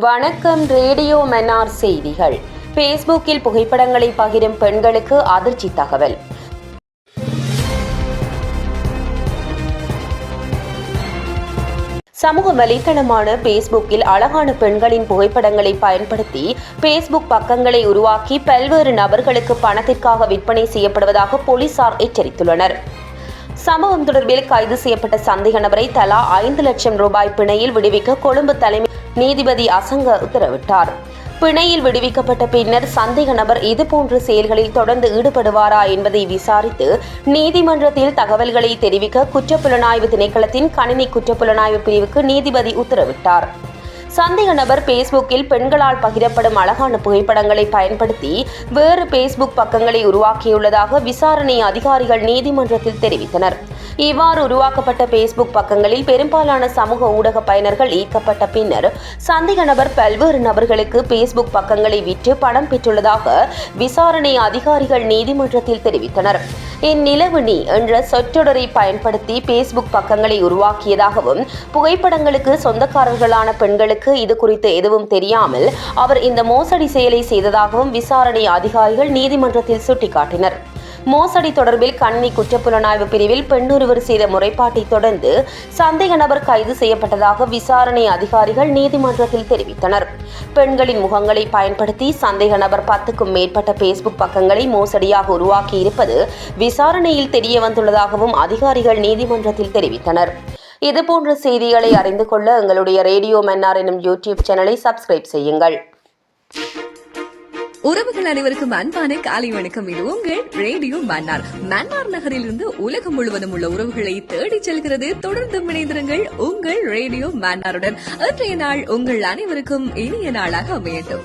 வணக்கம் ரேடியோ மன்னார் செய்திகள். பேஸ்புக்கில் புகைப்படங்களை பகிரும் பெண்களுக்கு அதிர்ச்சி தகவல். சமூக வலைத்தளமான பேஸ்புக்கில் அழகான பெண்களின் புகைப்படங்களை பயன்படுத்தி பேஸ்புக் பக்கங்களை உருவாக்கி பல்வேறு நபர்களுக்கு பணத்திற்காக விற்பனை செய்யப்படுவதாக போலீசார் எச்சரித்துள்ளனர். சம்பவம் தொடர்பில் கைது செய்யப்பட்ட சந்தேக நபரை தலா ஐந்து லட்சம் ரூபாய் பிணையில் விடுவிக்க கொழும்பு தலைமை நீதிபதி அசங்க உத்தரவிட்டார். பிணையில் விடுவிக்கப்பட்ட பின்னர் சந்தேக நபர் இதுபோன்ற செயல்களில் தொடர்ந்து ஈடுபடுவாரா என்பதை விசாரித்து நீதிமன்றத்தில் தகவல்களை தெரிவிக்க குற்றப்புலனாய்வு திணைக்களத்தின் கணினி குற்றப்புலனாய்வு பிரிவுக்கு நீதிபதி உத்தரவிட்டார். சந்தேக நபர் பேஸ்புக்கில் பெண்களால் பகிரப்படும் அழகான புகைப்படங்களை பயன்படுத்தி வேறு பேஸ்புக் பக்கங்களை உருவாக்கியுள்ளதாக விசாரணை அதிகாரிகள் நீதிமன்றத்தில் தெரிவித்தனர். இவ்வாறு உருவாக்கப்பட்ட பேஸ்புக் பக்கங்களில் பெரும்பாலான சமூக ஊடக பயனர்கள் ஈர்க்கப்பட்ட பின்னர் சந்தேக நபர் பல்வேறு நபர்களுக்கு பேஸ்புக் பக்கங்களை விற்று பணம் பெற்றுள்ளதாக விசாரணை அதிகாரிகள் நீதிமன்றத்தில் தெரிவித்தனர். இந்நிலவுணி நீ என்ற சொற்றொடரை பயன்படுத்தி பேஸ்புக் பக்கங்களை உருவாக்கியதாகவும் புகைப்படங்களுக்கு சொந்தக்காரர்களான பெண்களுக்கு இது குறித்து எதுவும் தெரியாமல் அவர் இந்த மோசடி செயலை செய்ததாகவும் விசாரணை அதிகாரிகள் நீதிமன்றத்தில் சுட்டிக்காட்டினர். மோசடி தொடர்பில் கண்ணி குற்றப்புலனாய்வு பிரிவில் பெண்ணொருவர் செய்த முறைப்பாட்டை தொடர்ந்து சந்தேக நபர் கைது செய்யப்பட்டதாக விசாரணை அதிகாரிகள் நீதிமன்றத்தில் தெரிவித்தனர். பெண்களின் முகங்களை பயன்படுத்தி சந்தேக நபர் பத்துக்கும் மேற்பட்ட பேஸ்புக் பக்கங்களை மோசடியாக உருவாக்கி இருப்பது விசாரணையில் தெரிய வந்துள்ளதாகவும் அதிகாரிகள் நீதிமன்றத்தில் தெரிவித்தனர். இதுபோன்ற செய்திகளை அறிந்து கொள்ள எங்களுடைய ரேடியோ மன்னார் எனும் யூடியூப் சேனலை சப்ஸ்கிரைப் செய்யுங்கள். உறவுகள் அனைவருக்கும் அன்பான காலை வணக்கம். இது உங்கள் ரேடியோ மன்னார். மன்னார் நகரில் இருந்து உலகம் முழுவதும் உள்ள உறவுகளை தேடிச் செல்கிறது. தொடர்ந்து இணைந்திருங்கள் உங்கள் ரேடியோ மன்னாருடன். இன்றைய நாள் உங்கள் அனைவருக்கும் இனிய நாளாக அமையட்டும்.